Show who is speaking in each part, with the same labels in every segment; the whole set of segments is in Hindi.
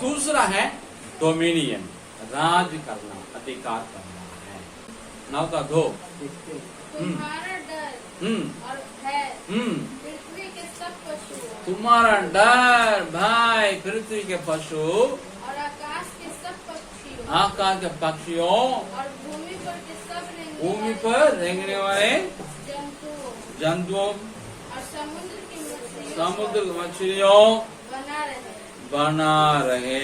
Speaker 1: दूसरा है डोमिनियन राज करना अधिकार करना है। नौ का दो।
Speaker 2: तुम्हारा डर
Speaker 1: हम्म।
Speaker 2: है
Speaker 1: हम्म।
Speaker 2: पृथ्वी के सब पशुओं
Speaker 1: तुम्हारा डर भाई पृथ्वी के पशु।
Speaker 2: और आकाश के सब पक्षियों
Speaker 1: आकाश के पक्षियों।
Speaker 2: और भूमि पर के सब रेंगने
Speaker 1: भूमि
Speaker 2: वाले
Speaker 1: पर रेंगने वाले
Speaker 2: जंतुओं
Speaker 1: जंतुओं
Speaker 2: समुद्र की मछलियों।
Speaker 1: समुद्र की मछलियों
Speaker 2: बना रहे
Speaker 1: பனா ரஹே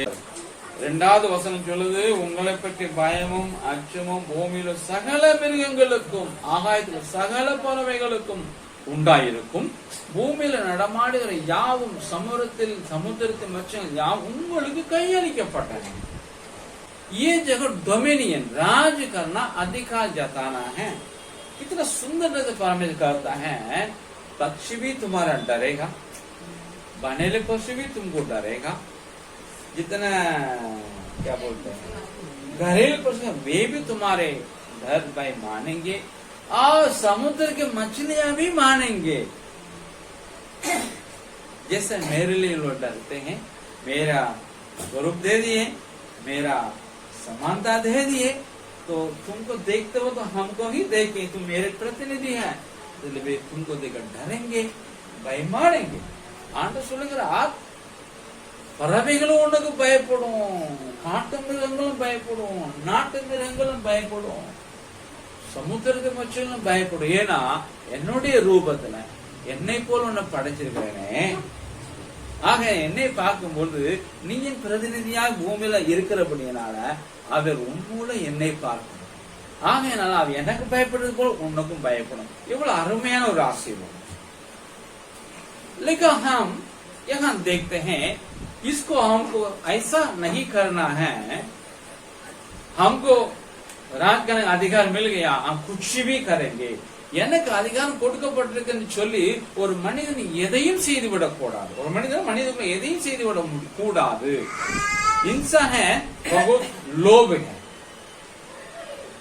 Speaker 1: ரெண்டாவது வசனம் சொல்லுது உங்களை பற்றி பயமும் அச்சமும் பூமியில சகல மிருகங்களுக்கும் ஆகாயத்தில் சகல பறவைகளுக்கும் உண்டாயிருக்கும் பூமியில நடமாடுகிற யாவும் சமுத்திரத்தில் சமுத்திரத்தின் மச்சங்கள் யாவும் உங்களுக்கு கையளிக்கப்பட்டன ये जगह डोमिनियन राज करना अधिकार जताना है कितना सुंदर से परमेश्वर करता है पक्षी भी तुम्हारा डरेगा बनेले पशु भी तुमको डरेगा। जितना, क्या बोलते हैं? घरेलू पशु वे भी तुम्हारे घर भाई मानेंगे, और समुद्र के मछलियाँ भी मानेंगे। जैसे मेरे लिए लोग डरते हैं, मेरा स्वरूप दे दिए, मेरा समानता दे दिए तो तुमको देखते हो तो हमको ही देखें, तुम मेरे प्रतिनिधि हैं। तो वे तुमको देखकर डरेंगे, भाई मारेंगे। ஆண்டு சொல்லுகிறார் பறவைகளும் உனக்கு பயப்படும் காட்டு மிருகங்களும் பயப்படும் நாட்டு மிருகங்களும் பயப்படும் சமுத்திரத்து மச்சங்களும் பயப்படும். ஏன்னா என்னுடைய ரூபத்துல என்னை போல உன்னை படைச்சிருக்கிறேனே ஆக என்னை பார்க்கும்போது நீயும் பிரதிநிதியாக பூமியில இருக்கிறபடியனால அவர் உன் என்னை பார்க்கணும் ஆகையினால அவர் எனக்கு பயப்படுறது போல உனக்கும் பயப்படும். இவ்வளவு அருமையான ஒரு ஆசீர்வாதம். लेकिन हम यहाँ देखते हैं इसको हमको ऐसा नहीं करना है हमको राज करने का अधिकार मिल गया हम कुछ भी करेंगे எனக்கு அதிகாரம் கொடுக்கப்பட்டிருக்குன்னு சொல்லி ஒரு மனிதன் எதையும் செய்து விடக்கூடாது ஒரு மனிதன் மனிதன் எதையும் செய்து விட மு- கூடாது इंसान है बहुत लोभ है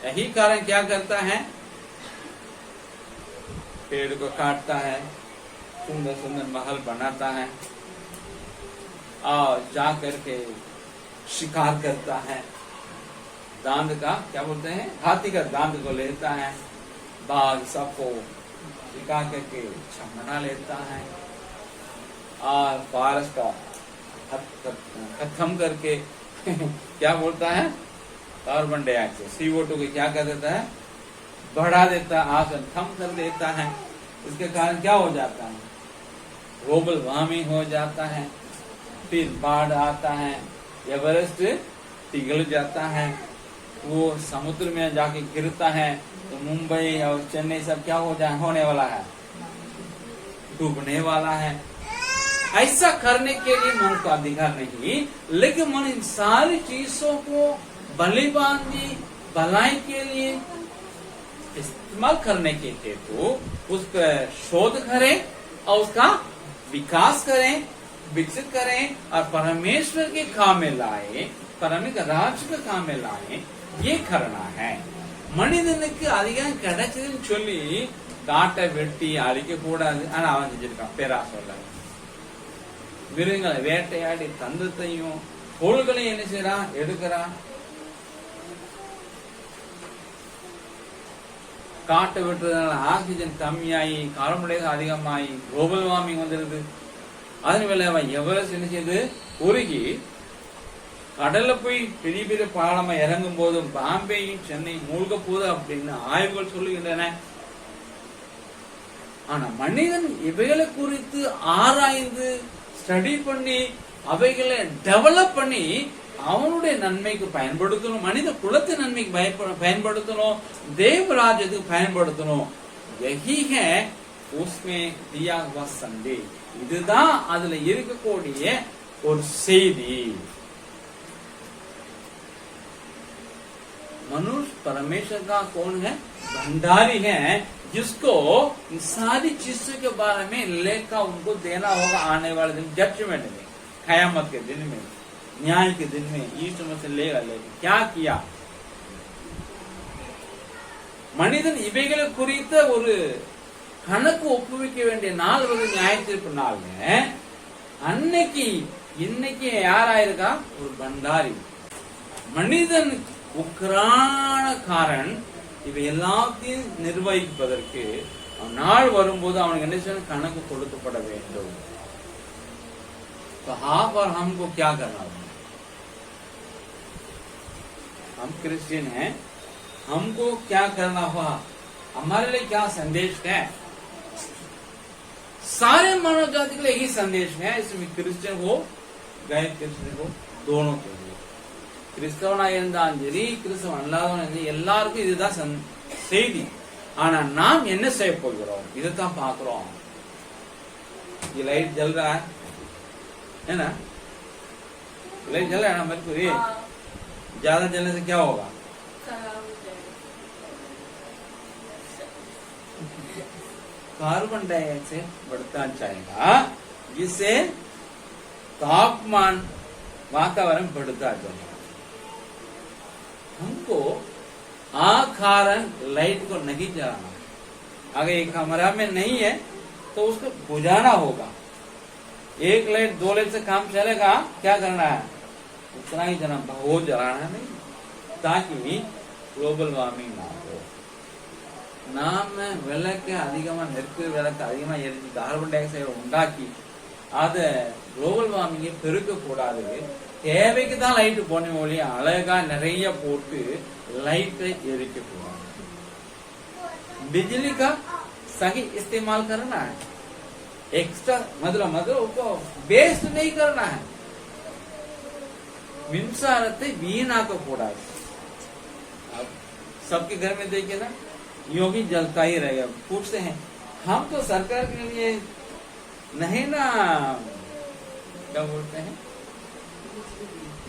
Speaker 1: यही कारण क्या करता है पेड़ को काटता है सुंदर सुंदर महल बनाता है और जा करके शिकार करता है। दांत का, क्या बोलते हैं? हाथी का दांत को लेता है बाघ सबको शिकार करके छमना लेता है और फारस का खत- खत्म करके क्या बोलता है? कार्बन डाइऑक्साइड सीओ टू को क्या कर देता है? बढ़ा देता है, आसन कम कर देता है। इसके कारण क्या हो जाता है? ग्लोबल वार्मिंग हो जाता है, फिर बाढ़ आता है, एवरेस्ट पिघल जाता है, वो समुद्र में जाके गिरता है तो मुंबई और चेन्नई सब क्या हो जा, होने वाला है? डूबने वाला है। ऐसा करने के लिए मन का अधिकार नहीं, लेकिन मन इन सारी चीज़ों को बलिबांदी भलाई के लिए इस्तेमाल करने के हेतु उस पर शोध करें और उसका विकास करें विकसित करें और परमेश्वर के काम में लाए परमेश्वर राज्य के काम में लाए ये करना है மனிதனுக்கு அதிகம் கிடைச்சதுன்னு சொல்லி காட்டை வெட்டி அழிக்க கூடாது ஆனா அவன் செஞ்சிருக்கான் பேரா சொல்ல மிருகங்களை வேட்டையாடி தந்தத்தையும் பொருள்களையும் என்ன செய்யறான் எடுக்கிறான் காட்டை வெட்டுறதுனால ஆக்சிஜன் கம்மியாகி கார்பன் டை ஆக்சைடு அதிகமாகி குளோபல் வார்மிங் வந்துருது. அதன் மேல அவன் எவரெஸ்ட் என்ன செய்யுது உருகி கடல்ல போய் பெரிய பெரிய பாலமா இறங்கும் போதும் பாம்பேயும் சென்னை மூழ்க போகுது அப்படின்னு ஆய்வுகள் சொல்லுகின்றன. ஆனா மனிதன் இவைகளை குறித்து ஆராய்ந்து ஸ்டடி பண்ணி அவைகளை டெவலப் பண்ணி அவனுடைய நன்மைக்கு பயன்படுத்தணும் மனித குலத்தின் நன்மைக்கு பயப்ப- பயன்படுத்தணும் தேவராஜ்யத்துக்கு பயன்படுத்தணும் यही है उसमें दिया हुआ संदेश இதுதான் அதுல இருக்கக்கூடிய ஒரு செய்தி मनुष्य परमेश्वर का कौन है भंडारी है जिसको इन सारी चीजों के बारे में लेखा उनको देना होगा आने वाले दिन जजमेंट में कयामत के दिन में न्याय के दिन में ईस्ट में से लेगा लेगा क्या किया மனிதன் இவைகளை குறித்த ஒரு கணக்கு ஒப்புவிக்க வேண்டிய நாள் வந்து நியாய தீர்ப்பு நாள்ங்க அன்னைக்கு இன்னைக்கு யாராயிருக்கா ஒரு பண்டாரி மனிதன் உக்ரானக்காரன் இவை எல்லாத்தையும் நிர்வகிப்பதற்கு அவன் நாள் வரும்போது அவனுக்கு என்ன செய்யணும் கணக்கு கொடுக்கப்பட வேண்டும் तो आप और हमको क्या करना होगा हम क्रिश्चियन हैं हमको क्या करना होगा हमारे लिए क्या संदेश है सारे मानव जाति के लिए यही संदेश है इसमें क्रिश्चियन हो गैर क्रिश्चियन हो दोनों के लिए கிறிஸ்தவனா இருந்தாலும் சரி கிறிஸ்தவன் அல்லாதவன் இருந்தாலும் எல்லாருக்கும் இதுதான் சந்- செய்தி ஆனா நாம் என்ன செய்ய போகிறோம் இதைத்தான் பார்க்கிறோம் ये लाइट जल रहा है है ना ज़्यादा जलने से क्या होगा? कार्बन डाइऑक्साइड बढ़ता जाएगा जिससे तापमान वातावरण बढ़ता जाएगा। हमको आकारण लाइट को नहीं जलाना अगर एक कमरा में नहीं है तो उसको बुझाना होगा। एक लाइट दो लाइट से काम चलेगा क्या करना है? उतना ही जना बहुत जलाना नहीं ताकि ग्लोबल वार्मिंग ना हो நாம விளக்கு அதிகமா நெருப்பு விளக்கு அதிகமா எரிஞ்சு கார்பன் டை ஆக்சைடு உண்டாக்கி அத குளோபல் வார்மிங்கை பெருக்க கூடாது தேவைக்கு தான் லைட் போன ஒழிய அழகா நிறைய போட்டு லைட்டை எரிக்க கூடாது बिजली का सही इस्तेमाल करना है एक्स्ट्रा मतलब मतलब उसको वेस्ट नहीं करना है மின்சாரத்தை வீணாக்க கூடாது अब सबके घर में देखिए ना यूं भी जलता ही रहेगा पूछते हैं हम तो सरकार के लिए नहीं ना क्या बोलते हैं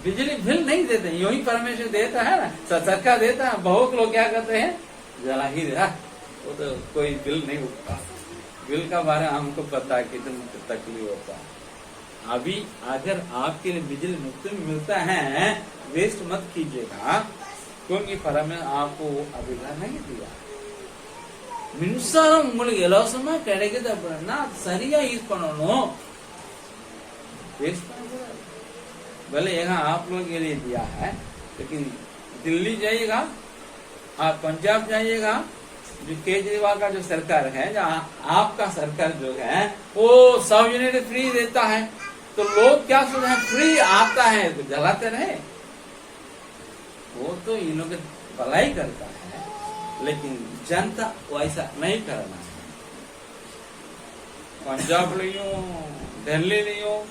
Speaker 1: बिजली बिल नहीं देते यूं ही परमेश्वर देता है ना स- सरकार देता है बहुत लोग क्या करते हैं जला ही दे हाँ, वो तो कोई बिल नहीं उठता बिल का बारे में हमको पता है कितना तकलीफ होता है अभी अगर आपके लिए बिजली मुफ्त में मिलता है वेस्ट मत कीजिएगा क्योंकि परमेश्वर आपको अधिकार नहीं दिया மின்சாரம் உங்களுக்கு இலவசமா கிடைக்குது அப்படின்னா அது சரியா யூஸ் பண்ணணும் वेस्ट பண்ணக்கூடாது भले यहाँ आप लोगों के लिए दिया है लेकिन दिल्ली जाइएगा आप पंजाब जाइएगा जो केजरीवाल का जो सरकार है जहाँ आपका सरकार जो है वो सब यूनिट फ्री देता है तो लोग क्या सोचते हैं फ्री आता है तो जलाते रहे वो तो इन लोग की भलाई करता है लेकिन जनता वैसा नहीं करना है பஞ்சாப்லயும் டெல்லிலையும்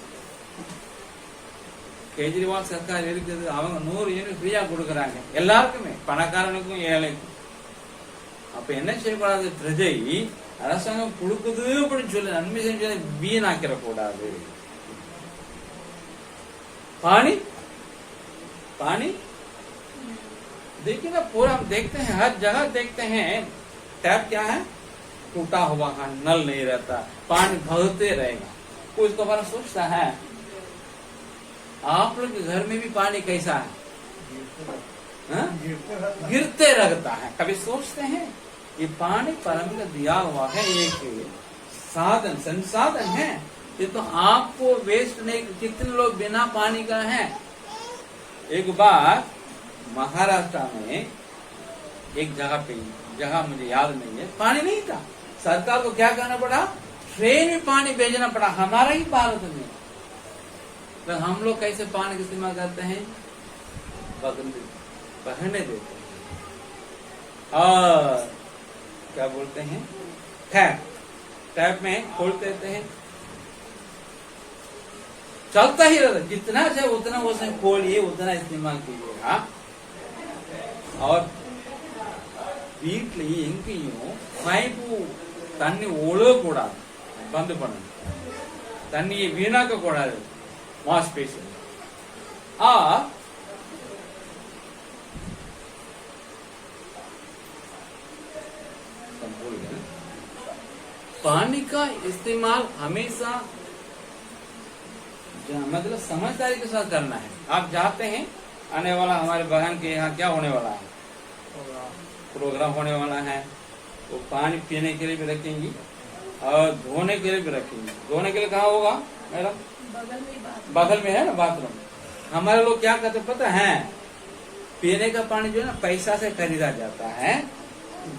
Speaker 1: கெஜ்ரிவால் சர்க்கார் இருக்குது அவங்க நூறு யூனிட் ஃப்ரீயா கொடுக்கறாங்க எல்லாருக்குமே பணக்காரனுக்கும் ஏழைக்கும் அப்ப என்ன செய்யக்கூடாது பிரஜை அரசாங்கம் கொடுக்குது அப்படின்னு சொல்லி நன்மை செஞ்சு வீணாக்கிற கூடாது पानी? पानी? देखिए ना, पूरा हम देखते हैं, हर जगह देखते हैं, टैप क्या है? टूटा हुआ है, नल नहीं रहता, पानी बहते रहेगा। कोई बारे में सोचता है? आप लोग के घर में भी पानी कैसा है? हाँ? गिरते रहता है। कभी सोचते हैं? ये पानी परम दिया हुआ है, एक साधन, संसाधन है। ये तो आपको वेस्ट नहीं, कितने लोग बिना पानी का है? एक बार महाराष्ट्र में एक जगह पे, जगह मुझे याद नहीं है, पानी नहीं था। सरकार को क्या करना पड़ा? ट्रेन में पानी भेजना पड़ा, हमारा ही भारत में। तो हम लोग कैसे पानी का इस्तेमाल करते हैं? बहने देते हैं। और क्या बोलते हैं? टैप टैप में खोल देते हैं। चलता ही रहता जितना चाहे उतना उसमें खोलिए उतना इस्तेमाल कीजिएगा और வீட்ல எங்கேயும் பைப்பு தண்ணி ஒழுக கூடாது பந்து பண்ணணும் தண்ணியை வீணாக்க கூடாது வாஷ் பேசின் ஆ भूल गए पानी का इस्तेमाल हमेशा ज- मतलब समझदारी के साथ करना है। आप जाते हैं आने वाला हमारे बहन के यहाँ क्या होने वाला है? प्रोग्राम होने वाला है। वो पानी पीने के लिए भी रखेंगी और धोने के लिए भी रखेंगे। धोने के लिए कहाँ होगा मैडम?
Speaker 2: बगल में बात
Speaker 1: बगल में है ना बाथरूम? हमारे लोग क्या करते पता है? पीने का पानी जो है ना पैसा से खरीदा जाता है।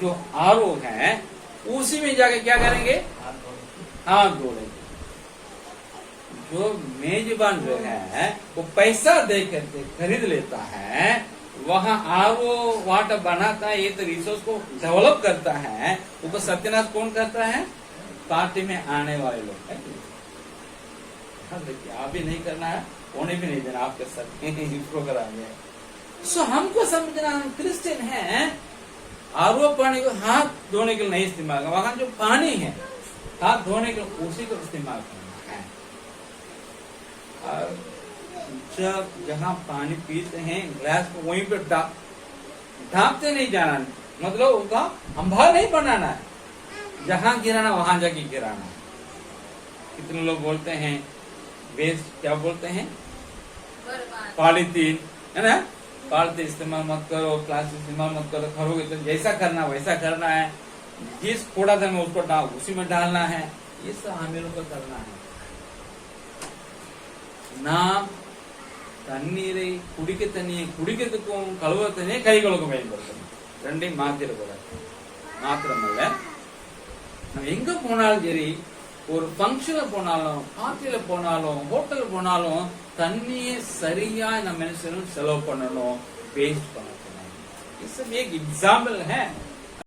Speaker 1: जो आर है उसी में जाके क्या करेंगे? हाथ धोलेंगे जो मेजबान जो है वो पैसा दे करके खरीद लेता है वहाँ आर वाटर बनाता है ये तो रिसोर्स को डेवलप करता है उसको सत्यानाश कौन करता है? पार्टी में आने वाले लोग है? हाँ, देखिए आप भी नहीं करना है उन्हें भी नहीं देना आपके साथ प्रोग्राम में सो हमको समझना हम क्रिश्चियन है आरो पानी को हाथ धोने के लिए नहीं इस्तेमाल वहाँ जो पानी है हाथ धोने के लिए उसी को इस्तेमाल करना। और जब जहाँ पानी पीते हैं ग्लास को वहीं पे डाप ढांपते नहीं जाना। मतलब उसका अंबार नहीं बनाना है। जहाँ गिराना वहाँ जाके गिराना। है कितने लोग बोलते हैं वेस्ट क्या बोलते हैं? पॉलीथीन है ना? पॉलीथीन इस्तेमाल मत करो प्लास्टिक इस्तेमाल मत करो करोगे तो जैसा करना वैसा करना है। जिस कूड़ा था में उसको डाल उसी में डालना है। ये सब हमें लोग को करना है। நாம் தண்ணீரை குடிக்க தண்ணியை குடிக்கிறதுக்கும் கழுவ தண்ணியை கை கழுவுக்க பயன்படுத்தணும். ரெண்டையும் மாத்திடக்கூடாது மாத்திரமல்ல. நம்ம எங்க போனாலும் சரி ஒரு ஃபங்க்ஷன்ல போனாலும் பார்ட்டியில போனாலும் ஹோட்டல் போனாலும் தண்ணியை சரியா நம்ம என்ன செலவு பண்ணணும். வேஸ்ட் பண்ணணும். பண்ணக்கூடாது எக்ஸாம்பிள் ஹே